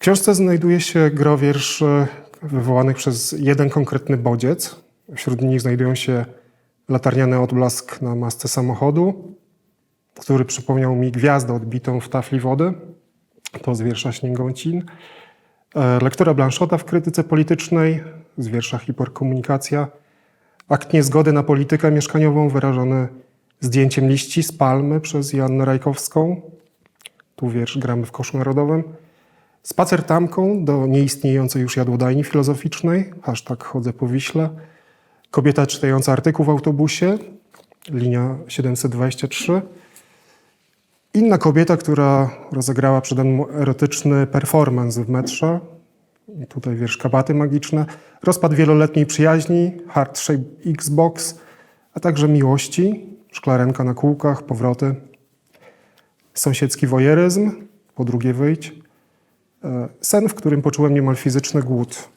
książce znajduje się gro wierszy wywołanych przez jeden konkretny bodziec. Wśród nich znajdują się latarniany odblask na masce samochodu, który przypomniał mi gwiazdę odbitą w tafli wody. To z wiersza Śniegącin. E, Lektura Blanchota w krytyce politycznej, z wiersza Hiperkomunikacja. Akt niezgody na politykę mieszkaniową wyrażony zdjęciem liści z palmy przez Joannę Rajkowską. Tu wiersz gramy w koszu narodowym. Spacer tamką do nieistniejącej już jadłodajni filozoficznej, hashtag chodzę po Wiśle. Kobieta czytająca artykuł w autobusie, linia 723. Inna kobieta, która rozegrała przede mną erotyczny performance w metrze. Tutaj wiersz Kabaty magiczne. Rozpad wieloletniej przyjaźni, Hard Shape Xbox, a także miłości, szklarenka na kółkach, powroty. Sąsiedzki wojeryzm, po drugie wyjść. Sen, w którym poczułem niemal fizyczny głód.